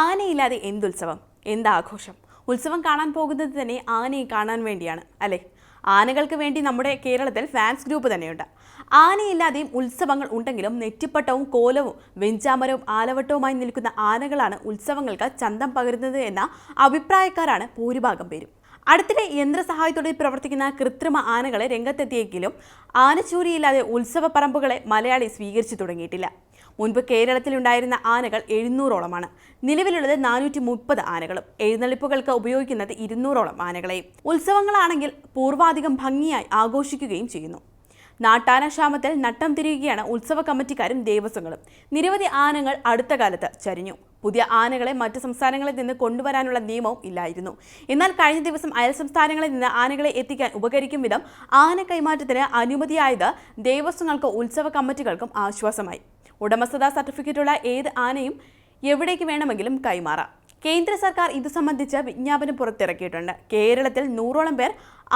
ആനയില്ലാതെ എന്തുത്സവം എന്താഘോഷം ഉത്സവം കാണാൻ പോകുന്നത് തന്നെ ആനയെ കാണാൻ വേണ്ടിയാണ് അല്ലേ? ആനകൾക്ക് വേണ്ടി നമ്മുടെ കേരളത്തിൽ ഫാൻസ് ഗ്രൂപ്പ് തന്നെയുണ്ട്. ആനയില്ലാതെയും ഉത്സവങ്ങൾ ഉണ്ടെങ്കിലും നെറ്റിപ്പട്ടവും കോലവും വെഞ്ചാമരവും ആലവട്ടവുമായി നിൽക്കുന്ന ആനകളാണ് ഉത്സവങ്ങൾക്ക് ചന്തം പകരുന്നത് എന്ന അഭിപ്രായക്കാരാണ് ഭൂരിഭാഗം പേരും. അടുത്തിടെ യന്ത്രസഹായത്തോടെ പ്രവർത്തിക്കുന്ന കൃത്രിമ ആനകളെ രംഗത്തെത്തിയെങ്കിലും ആനച്ചൂരിയില്ലാതെ ഉത്സവ പറമ്പുകളെ മലയാളി സ്വീകരിച്ചു തുടങ്ങിയിട്ടില്ല. മുൻപ് കേരളത്തിലുണ്ടായിരുന്ന ആനകൾ എഴുന്നൂറോളമാണ്. നിലവിലുള്ളത് നാനൂറ്റി മുപ്പത് ആനകളും. എഴുന്നള്ളിപ്പുകൾക്ക് ഉപയോഗിക്കുന്നത് ഇരുന്നൂറോളം ആനകളെയും. ഉത്സവങ്ങളാണെങ്കിൽ പൂർവാധികം ഭംഗിയായി ആഘോഷിക്കുകയും ചെയ്യുന്നു. നാട്ടാനക്ഷാമത്തിൽ നട്ടം തിരിയുകയാണ് ഉത്സവ കമ്മിറ്റിക്കാരും ദേവസ്വങ്ങളും. നിരവധി ആനകൾ അടുത്ത കാലത്ത് ചരിഞ്ഞു. പുതിയ ആനകളെ മറ്റ് സംസ്ഥാനങ്ങളിൽ നിന്ന് കൊണ്ടുവരാനുള്ള നിയമവും ഇല്ലായിരുന്നു. എന്നാൽ കഴിഞ്ഞ ദിവസം അയൽ സംസ്ഥാനങ്ങളിൽ നിന്ന് ആനകളെ എത്തിക്കാൻ ഉപകരിക്കും വിധം ആന കൈമാറ്റത്തിന് അനുമതിയായത് ദേവസ്വങ്ങൾക്കും ഉത്സവ കമ്മിറ്റികൾക്കും ആശ്വാസമായി. ഉടമസ്ഥതാ സർട്ടിഫിക്കറ്റുള്ള ഏത് ആനയും എവിടേക്ക് വേണമെങ്കിലും കൈമാറാം. കേന്ദ്ര സർക്കാർ ഇത് സംബന്ധിച്ച് വിജ്ഞാപനം പുറത്തിറക്കിയിട്ടുണ്ട്. കേരളത്തിൽ നൂറോളം പേർ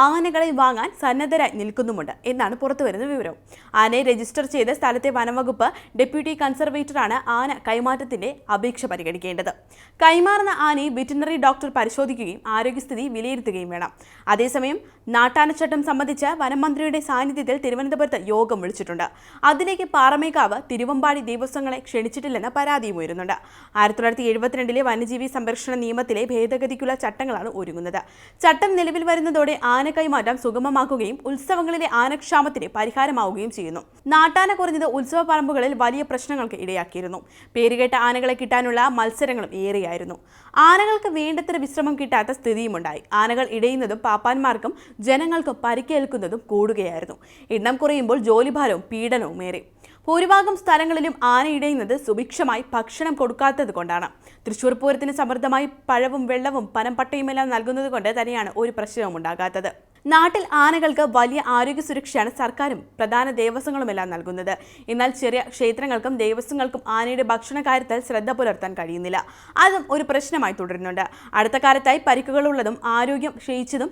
ആനകളെ വാങ്ങാൻ സന്നദ്ധരായി നിൽക്കുന്നുമുണ്ട് എന്നാണ് പുറത്തുവരുന്ന വിവരം. ആനയെ രജിസ്റ്റർ ചെയ്ത സ്ഥലത്തെ വനംവകുപ്പ് ഡെപ്യൂട്ടി കൺസർവേറ്ററാണ് ആന കൈമാറ്റത്തിന്റെ അപേക്ഷ പരിഗണിക്കേണ്ടത്. കൈമാറുന്ന ആനയെ വെറ്റിനറി ഡോക്ടർ പരിശോധിക്കുകയും ആരോഗ്യസ്ഥിതി വിലയിരുത്തുകയും വേണം. അതേസമയം നാട്ടാനച്ചട്ടം സംബന്ധിച്ച് വനം മന്ത്രിയുടെ സാന്നിധ്യത്തിൽ തിരുവനന്തപുരത്ത് യോഗം വിളിച്ചിട്ടുണ്ട്. അതിലേക്ക് പാറമേക്കാവ് തിരുവമ്പാടി ദേവസ്വങ്ങളെ ക്ഷണിച്ചിട്ടില്ലെന്ന പരാതിയും ഉയരുന്നുണ്ട്. ആയിരത്തി തൊള്ളായിരത്തി എഴുപത്തിരണ്ടിലെ വന്യജീവി സംരക്ഷണ നിയമത്തിലെ ഭേദഗതിക്കുള്ള ചട്ടങ്ങളാണ് ഒരുങ്ങുന്നത്. ചട്ടം നിലവിൽ വരുന്നതോടെ ആന കൈമാറ്റം സുഗമമാക്കുകയും ഉത്സവങ്ങളിലെ ആനക്ഷാമത്തിന് പരിഹാരമാവുകയും ചെയ്യുന്നു. നാട്ടാന കുറഞ്ഞത് ഉത്സവ പറമ്പുകളിൽ വലിയ പ്രശ്നങ്ങൾക്ക് ഇടയാക്കിയിരുന്നു. പേരുകേട്ട ആനകളെ കിട്ടാനുള്ള മത്സരങ്ങളും ഏറെയായിരുന്നു. ആനകൾക്ക് വേണ്ടത്ര വിശ്രമം കിട്ടാത്ത സ്ഥിതിയുമുണ്ടായി. ആനകൾ ഇടയുന്നതും പാപ്പാന്മാർക്കും ജനങ്ങൾക്കും പരിക്കേൽക്കുന്നതും കൂടുകയായിരുന്നു. എണ്ണം കുറയുമ്പോൾ ജോലിഭാരവും പീഡനവും ഏറെ. ഭൂരിഭാഗം സ്ഥലങ്ങളിലും ആനയിടയുന്നത് സുഭിക്ഷമായി ഭക്ഷണം കൊടുക്കാത്തത് കൊണ്ടാണ്. തൃശ്ശൂർ പൂരത്തിന് സമൃദ്ധമായി പഴവും വെള്ളവും പനംപട്ടയുമെല്ലാം നൽകുന്നത് കൊണ്ട് തന്നെയാണ് ഒരു പ്രശ്നവും ഉണ്ടാകാത്തത്. നാട്ടിൽ ആനകൾക്ക് വലിയ ആരോഗ്യ സുരക്ഷയാണ് സർക്കാരും പ്രധാന ദേവസ്വങ്ങളുമെല്ലാം നൽകുന്നത്. എന്നാൽ ചെറിയ ക്ഷേത്രങ്ങൾക്കും ദേവസ്വങ്ങൾക്കും ആനയുടെ ഭക്ഷണ കാര്യത്തിൽ ശ്രദ്ധ പുലർത്താൻ കഴിയുന്നില്ല. അതും ഒരു പ്രശ്നമായി തുടരുന്നുണ്ട്. അടുത്ത കാലത്തായി പരിക്കുകളുള്ളതും ആരോഗ്യം ക്ഷയിച്ചതും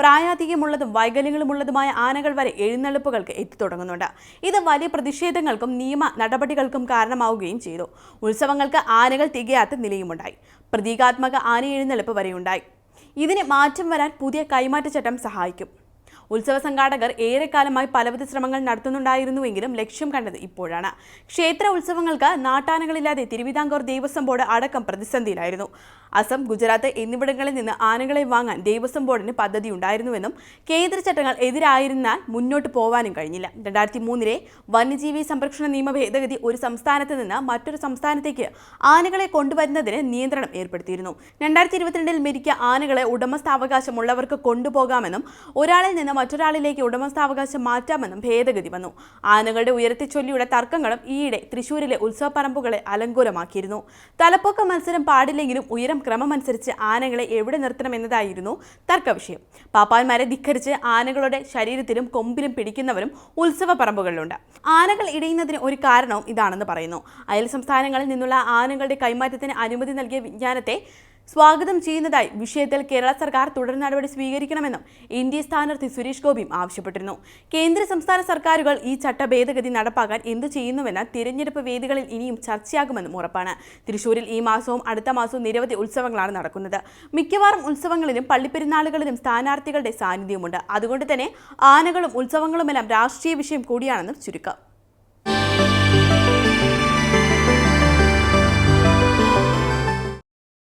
പ്രായാധികമുള്ളതും വൈകല്യങ്ങളുമുള്ളതുമായ ആനകൾ വരെ എഴുന്നള്ളിപ്പുകൾക്ക് എത്തിത്തുടങ്ങുന്നുണ്ട് ഇത് വലിയ പ്രതിഷേധങ്ങൾക്കും നിയമ നടപടികൾക്കും കാരണമാവുകയും ചെയ്തു. ഉത്സവങ്ങൾക്ക് ആനകൾ തികയാത്ത നിലയുമുണ്ടായി. പ്രതീകാത്മക ആന എഴുന്നള്ളിപ്പ് വരെയുണ്ടായി. ഇതിന് മാറ്റം വരാൻ പുതിയ കൈമാറ്റച്ചട്ടം സഹായിക്കും. ഉത്സവ സംഘാടകർ ഏറെക്കാലമായി പലവിധ ശ്രമങ്ങൾ നടത്തുന്നുണ്ടായിരുന്നുവെങ്കിലും ലക്ഷ്യം കണ്ടത് ഇപ്പോഴാണ്. ക്ഷേത്ര ഉത്സവങ്ങൾക്ക് നാട്ടാനകളില്ലാതെ തിരുവിതാംകൂർ ദേവസ്വം ബോർഡ് അടക്കം പ്രതിസന്ധിയിലായിരുന്നു. അസം ഗുജറാത്ത് എന്നിവിടങ്ങളിൽ നിന്ന് ആനകളെ വാങ്ങാൻ ദേവസ്വം ബോർഡിന് പദ്ധതി ഉണ്ടായിരുന്നുവെന്നും കേന്ദ്ര ചട്ടങ്ങൾ എതിരായിരുന്നാൽ മുന്നോട്ട് പോവാനും കഴിഞ്ഞില്ല. രണ്ടായിരത്തി മൂന്നിലെ വന്യജീവി സംരക്ഷണ നിയമ ഭേദഗതി ഒരു സംസ്ഥാനത്ത് നിന്ന് മറ്റൊരു സംസ്ഥാനത്തേക്ക് ആനകളെ കൊണ്ടുവരുന്നതിന് നിയന്ത്രണം ഏർപ്പെടുത്തിയിരുന്നു. രണ്ടായിരത്തി ഇരുപത്തിരണ്ടിൽ മെരിക്ക ആനകളെ ഉടമസ്ഥാവകാശമുള്ളവർക്ക് കൊണ്ടുപോകാമെന്നും ഒരാളിൽ നിന്ന് മറ്റൊരാളിലേക്ക് ഉടമസ്ഥാവകാശം മാറ്റാമെന്നും ഭേദഗതി വന്നു. ആനകളുടെ ഉയരത്തെച്ചൊല്ലിയുള്ള തർക്കങ്ങളും ഈയിടെ തൃശൂരിലെ ഉത്സവപ്പറമ്പുകളെ അലങ്കോലമാക്കിയിരുന്നു. തലപ്പൊക്ക മത്സരം പാടില്ലെങ്കിലും ഉയരം ക്രമമനുസരിച്ച് ആനകളെ എവിടെ നിർത്തണമെന്നതായിരുന്നു തർക്ക വിഷയം പാപ്പാന്മാരെ ധിക്കരിച്ച് ആനകളുടെ ശരീരത്തിലും കൊമ്പിലും പിടിക്കുന്നവരും ഉത്സവപ്പറമ്പുകളിലുണ്ട്. ആനകൾ ഇടയുന്നതിന് ഒരു കാരണവും ഇതാണെന്ന് പറയുന്നു. അയൽ സംസ്ഥാനങ്ങളിൽ നിന്നുള്ള ആനകളുടെ കൈമാറ്റത്തിന് അനുമതി നൽകിയ വിജ്ഞാനത്തെ സ്വാഗതം ചെയ്യുന്നതായി വിഷയത്തിൽ കേരള സർക്കാർ തുടർ നടപടി സ്വീകരിക്കണമെന്നും എൻ സ്ഥാനാർത്ഥി സുരേഷ് ഗോപിയും ആവശ്യപ്പെട്ടിരുന്നു. കേന്ദ്ര സംസ്ഥാന സർക്കാരുകൾ ഈ ചട്ട ഭേദഗതി നടപ്പാക്കാൻ എന്തു ചെയ്യുന്നുവെന്ന് തിരഞ്ഞെടുപ്പ് വേദികളിൽ ഇനിയും ചർച്ചയാകുമെന്നും ഉറപ്പാണ്. തൃശൂരിൽ ഈ മാസവും അടുത്ത മാസവും നിരവധി ഉത്സവങ്ങളാണ് നടക്കുന്നത്. മിക്കവാറും ഉത്സവങ്ങളിലും പള്ളിപ്പെരുന്നാളുകളിലും സ്ഥാനാർത്ഥികളുടെ സാന്നിധ്യമുണ്ട്. അതുകൊണ്ട് തന്നെ ആനകളും ഉത്സവങ്ങളുമെല്ലാം രാഷ്ട്രീയ വിഷയം കൂടിയാണെന്നും ചുരുക്കം.